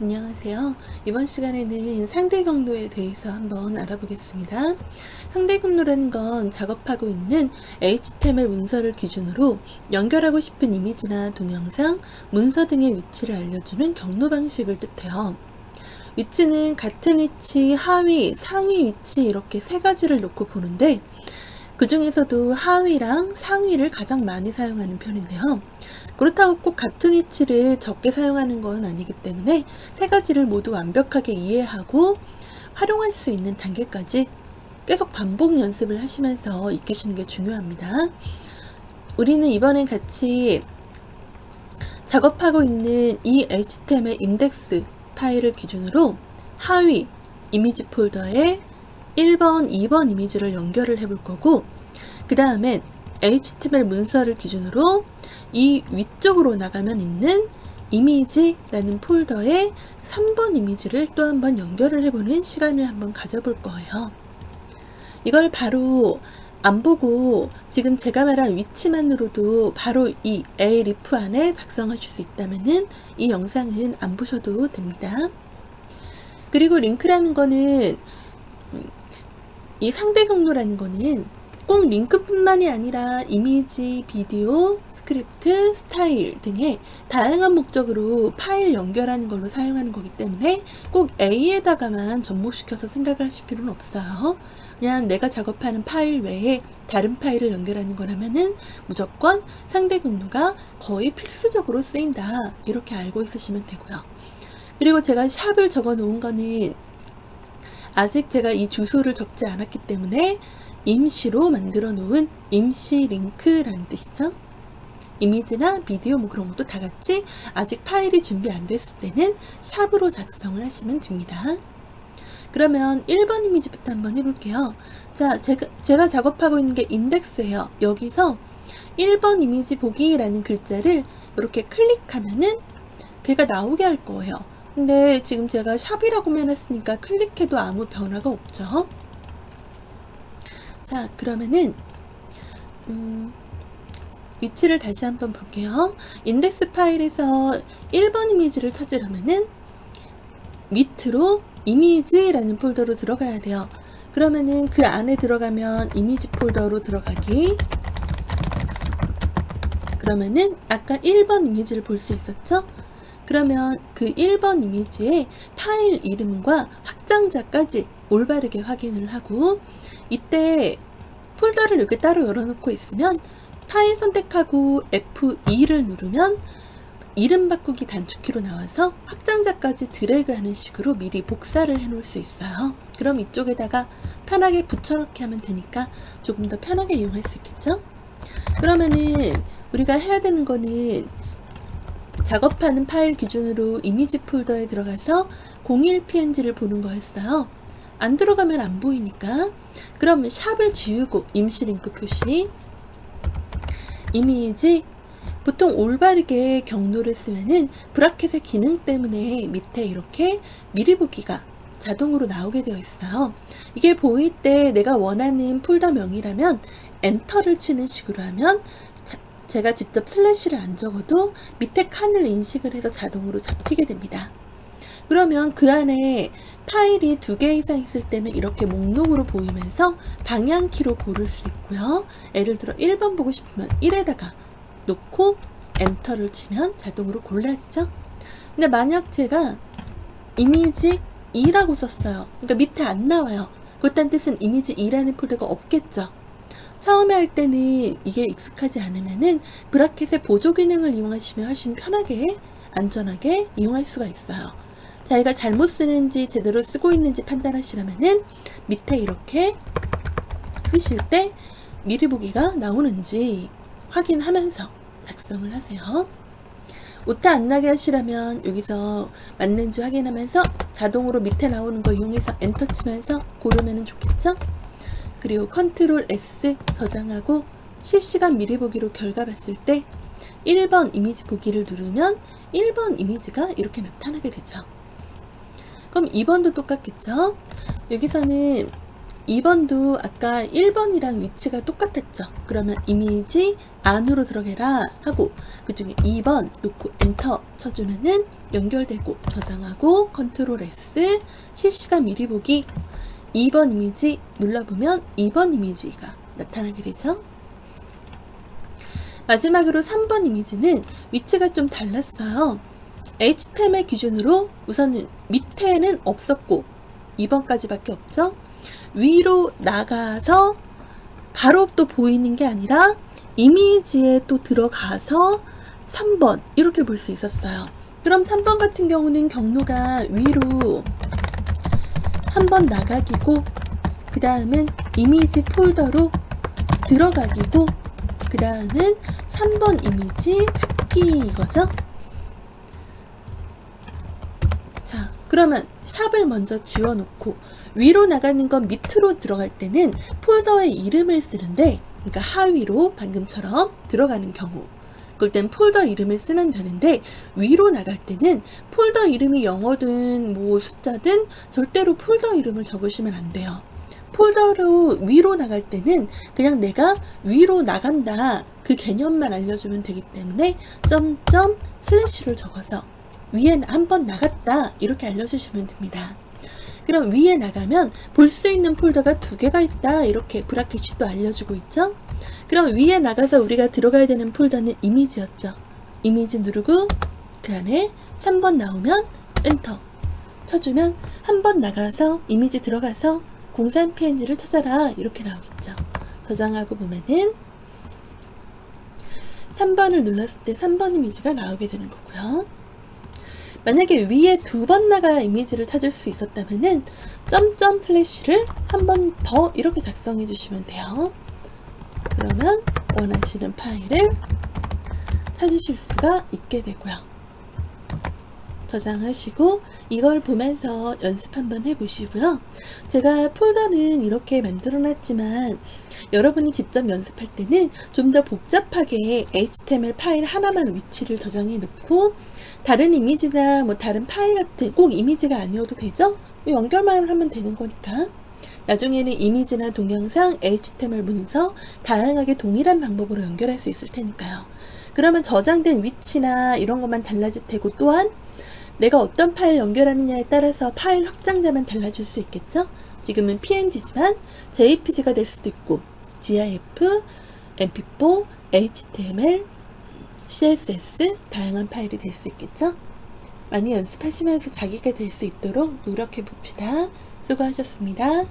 안녕하세요. 이번 시간에는 상대 경로에 대해서 한번 알아보겠습니다. 상대 경로라는 건 작업하고 있는 HTML 문서를 기준으로 연결하고 싶은 이미지나 동영상, 문서 등의 위치를 알려주는 경로 방식을 뜻해요. 위치는 같은 위치, 하위, 상위 위치 이렇게 세 가지를 놓고 보는데 그 중에서도 하위랑 상위를 가장 많이 사용하는 편인데요. 그렇다고 꼭 같은 위치를 적게 사용하는 건 아니기 때문에 세 가지를 모두 완벽하게 이해하고 활용할 수 있는 단계까지 계속 반복 연습을 하시면서 익히시는 게 중요합니다. 우리는 이번엔 같이 작업하고 있는 이 HTML 인덱스 파일을 기준으로 하위 이미지 폴더에 1번, 2번 이미지를 연결을 해볼 거고 그 다음엔 HTML 문서를 기준으로 이 위쪽으로 나가면 있는 이미지라는 폴더에 3번 이미지를 또 한번 연결을 해보는 시간을 한번 가져볼 거예요. 이걸 바로 안 보고 지금 제가 말한 위치만으로도 바로 이 A 리프 안에 작성하실 수 있다면은 이 영상은 안 보셔도 됩니다. 그리고 링크라는 거는 음, 이 상대 경로라는 거는 꼭 링크뿐만이 아니라 이미지, 비디오, 스크립트, 스타일 등의 다양한 목적으로 파일 연결하는 걸로 사용하는 거기 때문에 꼭 A에다가만 접목시켜서 생각을 하실 필요는 없어요. 그냥 내가 작업하는 파일 외에 다른 파일을 연결하는 거라면은 무조건 상대 경로가 거의 필수적으로 쓰인다. 이렇게 알고 있으시면 되고요. 그리고 제가 샵을 적어 놓은 거는 아직 제가 이 주소를 적지 않았기 때문에 임시로 만들어 놓은 임시 링크라는 뜻이죠. 이미지나 비디오 뭐 그런 것도 다 같이 아직 파일이 준비 안 됐을 때는 샵으로 작성을 하시면 됩니다. 그러면 1번 이미지부터 한번 해볼게요. 자, 제가, 제가 작업하고 있는 게 인덱스예요. 여기서 1번 이미지 보기라는 글자를 이렇게 클릭하면은 걔가 나오게 할 거예요. 근데 지금 제가 샵이라고 해놨으니까 클릭해도 아무 변화가 없죠. 자, 그러면은 음, 위치를 다시 한번 볼게요. 인덱스 파일에서 1번 이미지를 찾으려면은 밑으로 이미지라는 폴더로 들어가야 돼요. 그러면은 그 안에 들어가면 이미지 폴더로 들어가기. 그러면은 아까 1번 이미지를 볼 수 있었죠? 그러면 그 1번 이미지의 파일 이름과 확장자까지 올바르게 확인을 하고 이때 폴더를 이렇게 따로 열어놓고 있으면 파일 선택하고 F2를 누르면 이름 바꾸기 단축키로 나와서 확장자까지 드래그 하는 식으로 미리 복사를 해 놓을 수 있어요. 그럼 이쪽에다가 편하게 붙여넣기 하면 되니까 조금 더 편하게 이용할 수 있겠죠? 그러면은 우리가 해야 되는 거는 작업하는 파일 기준으로 이미지 폴더에 들어가서 01png를 보는 거였어요. 안 들어가면 안 보이니까 그럼 샵을 지우고 임시 링크 표시 이미지 보통 올바르게 경로를 쓰면은 브라켓의 기능 때문에 밑에 이렇게 미리 보기가 자동으로 나오게 되어 있어요. 이게 보일 때 내가 원하는 폴더명이라면 엔터를 치는 식으로 하면 자, 제가 직접 슬래시를 안 적어도 밑에 칸을 인식을 해서 자동으로 잡히게 됩니다. 그러면 그 안에 파일이 두 개 이상 있을 때는 이렇게 목록으로 보이면서 방향키로 고를 수 있고요. 예를 들어 1번 보고 싶으면 1에다가 놓고 엔터를 치면 자동으로 골라지죠. 근데 만약 제가 이미지 2라고 썼어요. 그러니까 밑에 안 나와요. 그딴 뜻은 이미지 2라는 폴더가 없겠죠. 처음에 할 때는 이게 익숙하지 않으면은 브라켓의 보조 기능을 이용하시면 훨씬 편하게 안전하게 이용할 수가 있어요. 자기가 잘못 쓰는지 제대로 쓰고 있는지 판단하시려면은 밑에 이렇게 쓰실 때 미리 보기가 나오는지 확인하면서 작성을 하세요. 오타 안 나게 하시려면 여기서 맞는지 확인하면서 자동으로 밑에 나오는 거 이용해서 엔터 치면서 고르면 좋겠죠? 그리고 컨트롤 S 저장하고 실시간 미리 보기로 결과 봤을 때 1번 이미지 보기를 누르면 1번 이미지가 이렇게 나타나게 되죠. 그럼 2번도 똑같겠죠? 여기서는 2번도 아까 1번이랑 위치가 똑같았죠. 그러면 이미지 안으로 들어가라 하고 그 중에 2번 놓고 엔터 쳐주면은 연결되고 저장하고 컨트롤 S 실시간 미리 보기 2번 이미지 눌러보면 2번 이미지가 나타나게 되죠. 마지막으로 3번 이미지는 위치가 좀 달랐어요. HTML 기준으로 우선은 밑에는 없었고 2번까지밖에 없죠. 위로 나가서 바로 또 보이는 게 아니라 이미지에 또 들어가서 3번 이렇게 볼 수 있었어요. 그럼 3번 같은 경우는 경로가 위로 한 번 나가기고 그 다음은 이미지 폴더로 들어가기고 그 다음은 3번 이미지 찾기 이거죠. 자, 그러면 샵을 먼저 지워놓고 위로 나가는 건 밑으로 들어갈 때는 폴더의 이름을 쓰는데, 그러니까 하위로 방금처럼 들어가는 경우. 그럴 땐 폴더 이름을 쓰면 되는데 위로 나갈 때는 폴더 이름이 영어든 뭐 숫자든 절대로 폴더 이름을 적으시면 안 돼요. 폴더로 위로 나갈 때는 그냥 내가 위로 나간다 그 개념만 알려주면 되기 때문에 점점 슬래시를 적어서 위에 한 번 나갔다 이렇게 알려주시면 됩니다. 그럼 위에 나가면 볼 수 있는 폴더가 두 개가 있다 이렇게 브라켓이 또 알려주고 있죠. 그럼 위에 나가서 우리가 들어가야 되는 폴더는 이미지였죠. 이미지 누르고 그 안에 3번 나오면 엔터 쳐주면 한 번 나가서 이미지 들어가서 03 PNG를 찾아라 이렇게 나오겠죠. 저장하고 보면은 3번을 눌렀을 때 3번 이미지가 나오게 되는 거고요. 만약에 위에 두 번 나가 이미지를 찾을 수 있었다면은 점점 슬래시를 한 번 더 이렇게 작성해 주시면 돼요. 그러면 원하시는 파일을 찾으실 수가 있게 되고요. 저장하시고 이걸 보면서 연습 한번 해보시고요. 제가 폴더는 이렇게 만들어 놨지만 여러분이 직접 연습할 때는 좀 더 복잡하게 HTML 파일 하나만 위치를 저장해 놓고 다른 이미지나 뭐 다른 파일 같은 꼭 이미지가 아니어도 되죠? 연결만 하면 되는 거니까. 나중에는 이미지나 동영상, HTML 문서 다양하게 동일한 방법으로 연결할 수 있을 테니까요. 그러면 저장된 위치나 이런 것만 달라질 테고 또한 내가 어떤 파일 연결하느냐에 따라서 파일 확장자만 달라질 수 있겠죠? 지금은 PNG지만 JPG가 될 수도 있고 GIF, MP4, HTML, CSS 다양한 파일이 될 수 있겠죠? 많이 연습하시면서 자기가 될 수 있도록 노력해 봅시다. 수고하셨습니다.